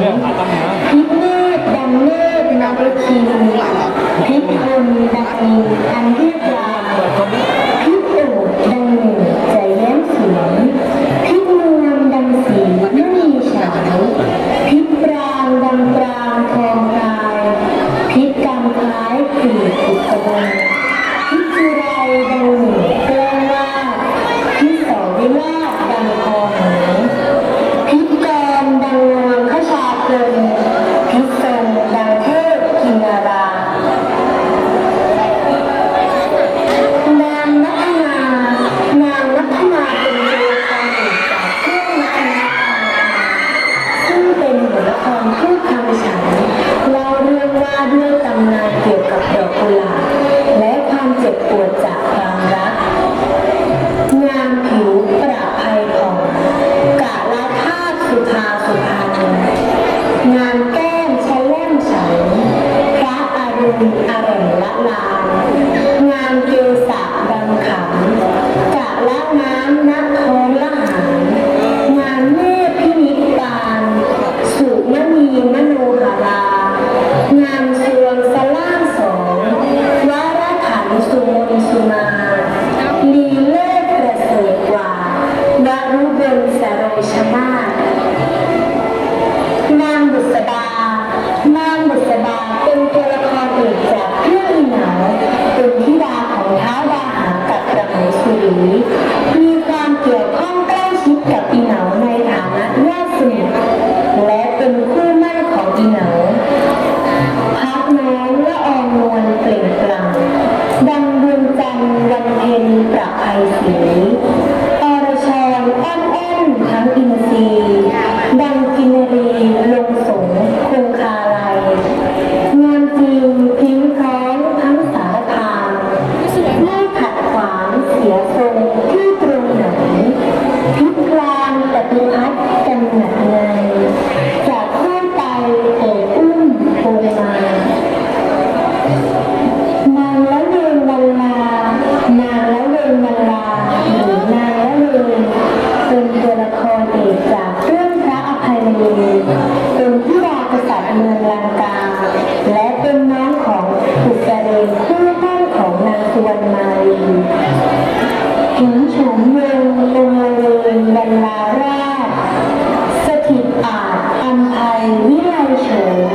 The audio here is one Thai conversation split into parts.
เรียกขาตั้งนะพิเนตบังเนตเป็นนามบริษัทหลักพิพลบังเนต อร่อยละลานงานเยอ ฉงเงเริงเริงบรลาราสถิตอาจอันไทยวิไลเฉย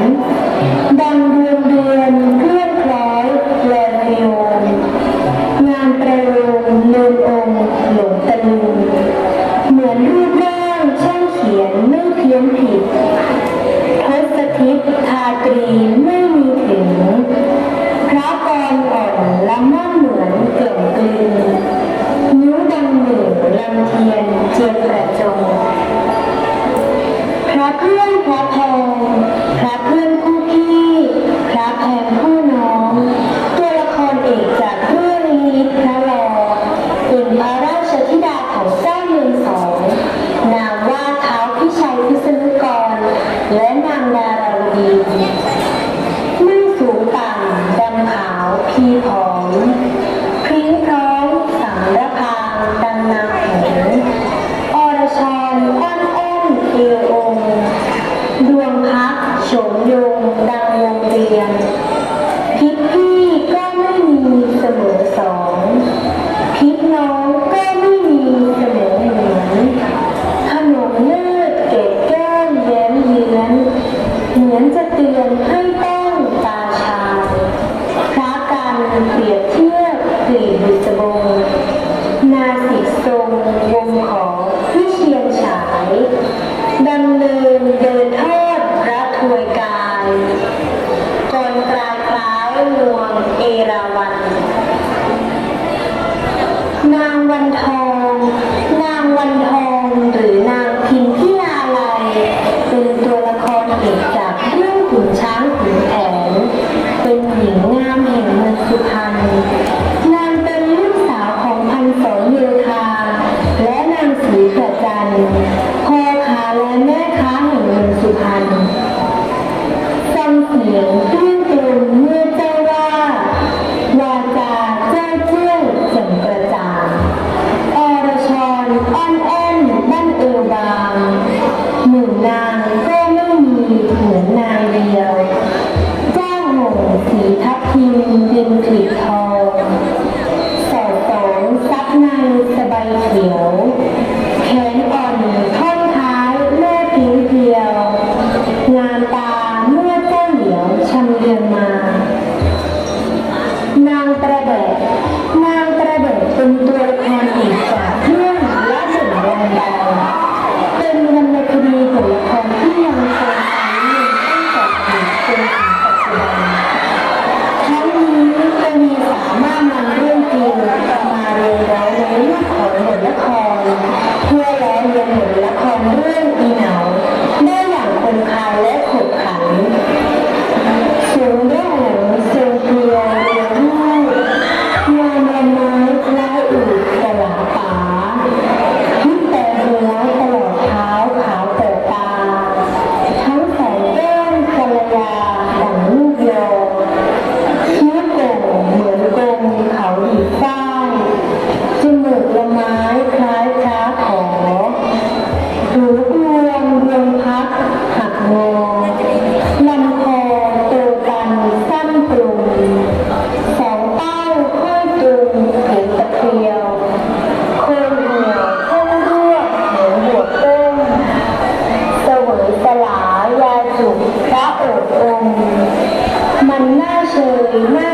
Nga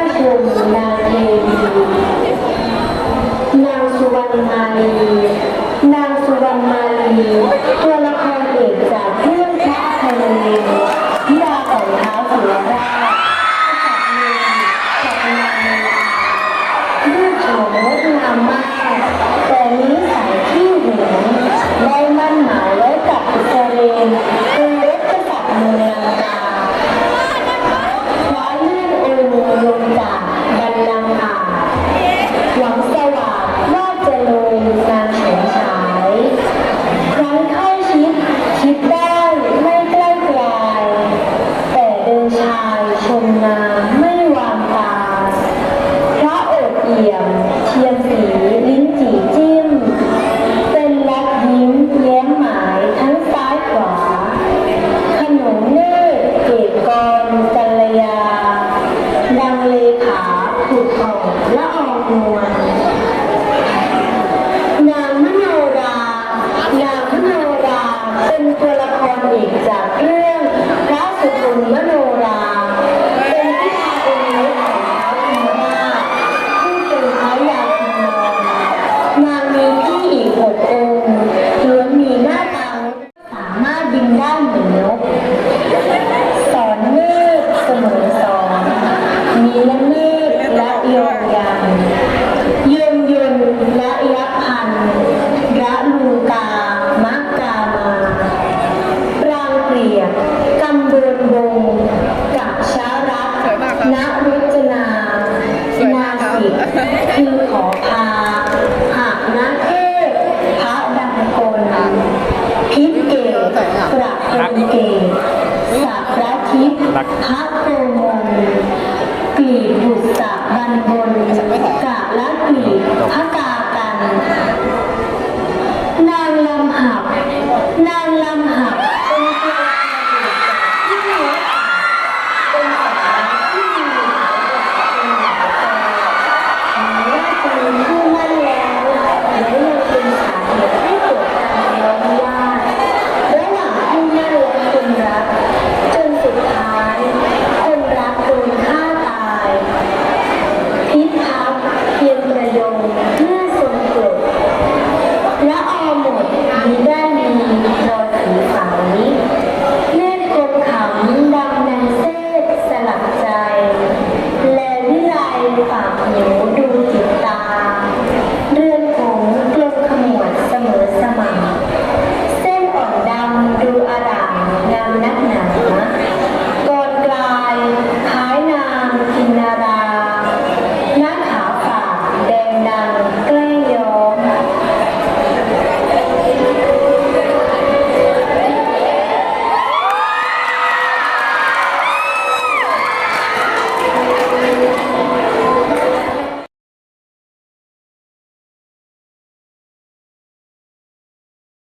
扬 ละครอีกจากเรื่องพระสุคุณมโนรา นางลำหับนางลำหับ and